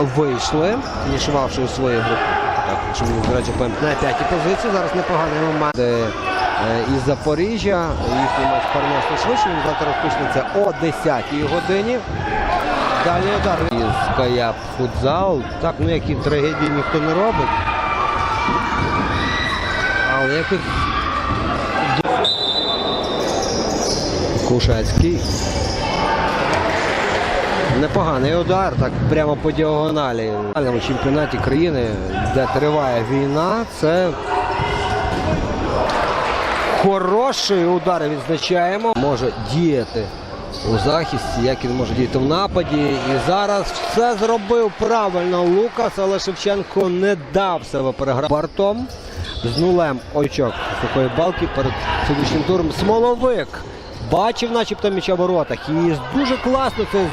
вийшли, фінішувавши у своїй групі. Так, якщо мені до речі, на п'ятій позиції. Зараз непоганий момент е, із Запоріжжя. Їхній матч перенесли швидше. Він завтра розпочнеться о 10-й годині. Далі удар із Каяп футзал. Так, ну які трагедії ніхто не робить. Але якось Кушацький. Непоганий удар, так прямо по діагоналі. Футбольному чемпіонаті країни, де триває війна, це хороший удар відзначаємо. Може діяти у захисті, як він може діяти в нападі. І зараз все зробив правильно Лукас, але Шевченко не дав себе переграти бортом з нулем очок такої балки перед сьогоднішнім туром. Смоловик бачив, начебто, м'яча в воротах. І дуже класно це зі.